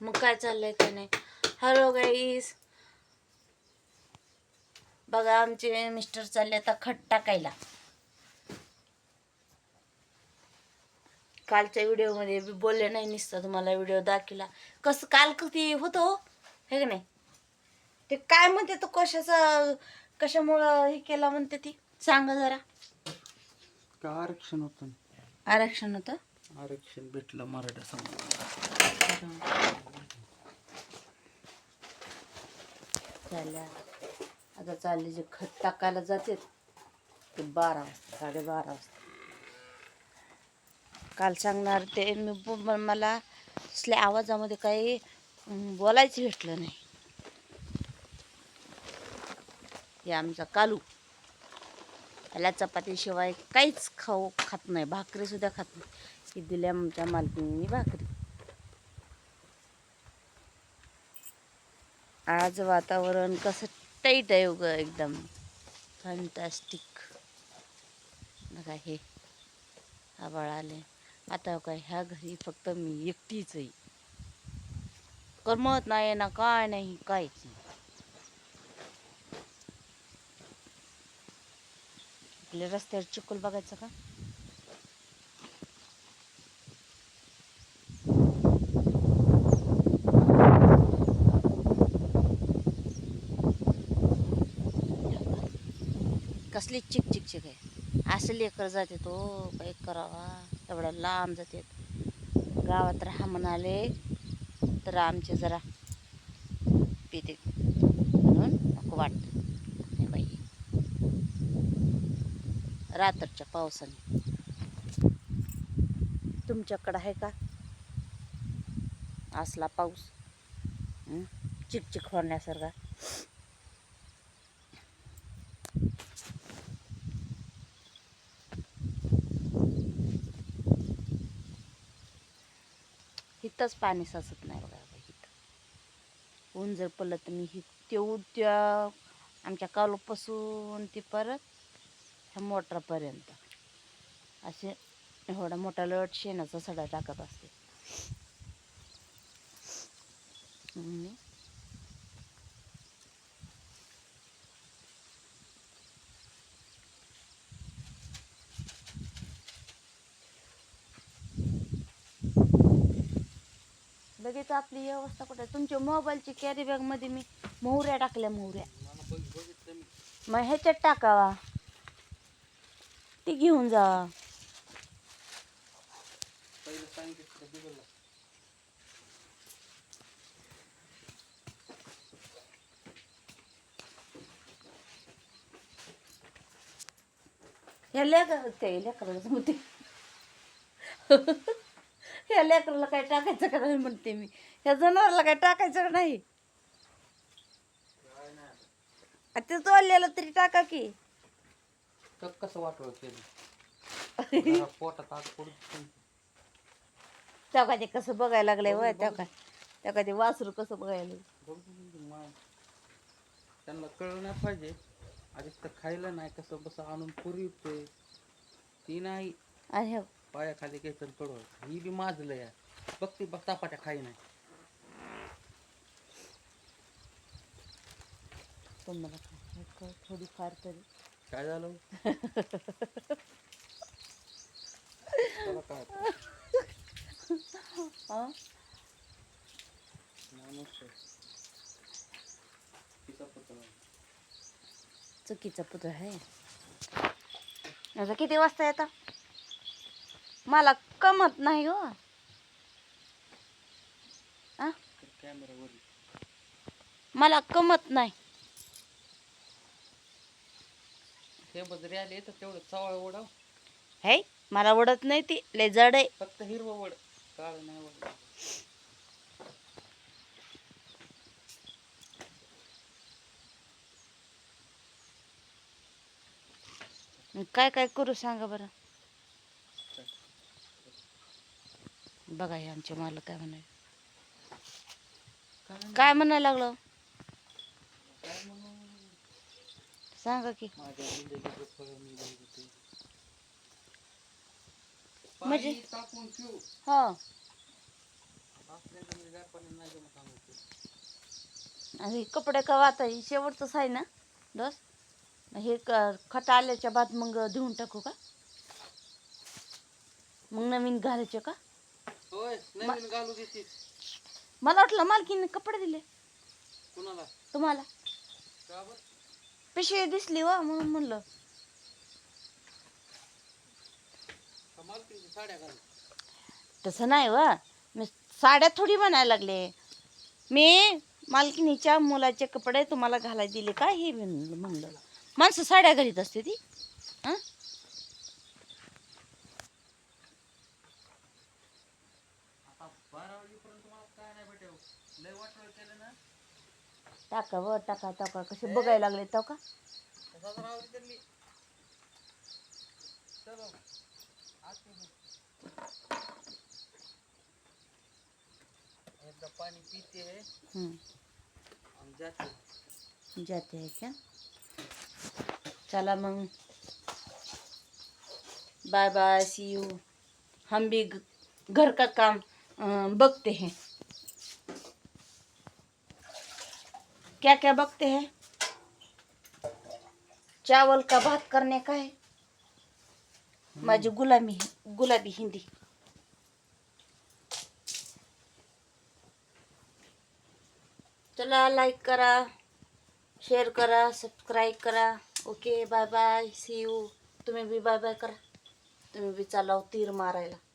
मग काय चाललंय काय नाही? हॅलो गाईस बघा आमचे मिस्टर चालले आता खट टाकायला. कालच्या व्हिडिओमध्ये बी बोलले नाही निसतं तुम्हाला व्हिडिओ दाखवला. कसं काल किती होतं हो? हे का नाही? ते काय म्हणते तो कशाचं कशामुळं हे केलं म्हणते ती? सांगा जरा. का आरक्षण होतं? आरक्षण होतं? आरक्षण भेटलं मराठा समाजाला. चालल्या आता चालले जे खत टाकायला जाते ते बारा वाजता साडेबारा वाजता. काल सांगणार ते मी मला असल्या आवाजामध्ये काही बोलायचं भेटलं नाही. हे आमचा कालू. त्याला चपातीशिवाय काहीच खाऊ खात नाही भाकरीसुद्धा खात नाही. ही दिल्या आमच्या मालकीने भाकरी. आज वातावरण कसं टाईट आहे उगं एकदम. फॅन्टॅस्टिक बघा हे. आबाळ आले आता हो काय ह्या घरी फक्त मी एकटीच आहे. करमत नाही ना काय नाही काहीच नाही. आपल्या रस्त्यावर चिखल बघायचं का? असली चिक चिक चिक आहे. असं लेकर जाते तो काय करावा? एवढा लांब जाते. गावात राहा म्हणाले तर आमचे जरा पिते म्हणून नको वाटतं. बाई. रात्रच्या पावसाने. तुमच्याकडं आहे का? असला पाऊस. चिकचिक होण्यासारखा. इथंच पाणी साचत नाही बघा इथं. ऊन जर पडलं तर मी ही तेवढ त्या आमच्या कालूपासून ती परत ह्या मोटरापर्यंत. असे एवढा मोठा लट शेणाचा सडा टाकत असते. लगेच आपली ही अवस्था कुठे? तुमच्या मोबाईलची कॅरी बॅगमध्ये मी मोहऱ्या टाकल्या मोहऱ्या. मग ह्याच्यात टाकावा. ती घेऊन जा. ह्या लेकर होते लेकर म्हणते ह्या लेकराला काय टाकायचं का नाही म्हणते मी. ह्या जनावराला काय टाकायचं का नाही? ते तोडलेलं तरी टाका की. तर कसं वाटलं केलं? जरा पोटात आग पडून तेव्हा ते कसं बघायला लागलंय वय? तेव्हा तेव्हा ते वासरू कसं बघायला. त्यांना कळलं नाही पाहिजे. आधी तर खायला नाही कसं बसं आणून पुरी ते ती नाही. आणि हे पायाखाली घ्यायचं कडव ही बी माजलं या. बघ ती बघ तापाट्या खाई नाही. तुम्हाला काय? कळ थोडीफार तरी. काय झालं? त्याला काय? हं? माणूस आहे. तिचा पुतळा. चुकीचा पुतळा आहे. आता किती वाजता येता? मला कमत नाही हो. मला कमत नाही. हे बजरी आले तर तेवढं चवळ ओढव. हे मला ओढत नाही ती लय जड आहे. फक्त हिरवं वड काळ नाही मग काय काय करू सांगा बरं? बघा हे आमचे मालक काय म्हणाले. काय म्हणायला लागलो? सांगा की. म्हणजे? हा. आंघोळ आणि कपडे का आता हे शेवटचंच आहे ना? बस हे क- खटा आल्याच्या बाद मग धुवून टाकू का? मग नवीन घालायचे का? होय नवीन घालू देते. मला वाटलं मालकीने कपडे दिले. कुणाला? तुम्हाला. का बरं? पिशवी दिसली वा म्हणून म्हणलं. साड्या घालू? तसं नाही वा. मी साड्या थोडी म्हणायला लागले. मी मालकिनीच्या मुलाचे कपडे तुम्हाला घालायला दिले का? हे म्हणलं म्हणलं. माणसं साड्या घालीत असते ती. हं? बारा वाजेपर्यंत मला काय नाही भेटेव लय वाटलं केलं ना. टाका टाका टाका. कसे बघायला लागले तो का? तसाच राहू दे त्यांनी चलो आते एकदा पाणी पीते. है हं. आणि जाते. जाते हैं क्या चला मग. बाय बाय सी यू हम भी घर का काम बघते हैं. क्या क्या बघते हैं? चावल का भात करने का है माझी गुलामी गुलाबी हिंदी. चला लाईक करा शेअर करा सबस्क्राईब करा. Okay bye bye see you तुम्ही बी बाय बाय करा. तुम्ही बी चालाव तीर मारायला.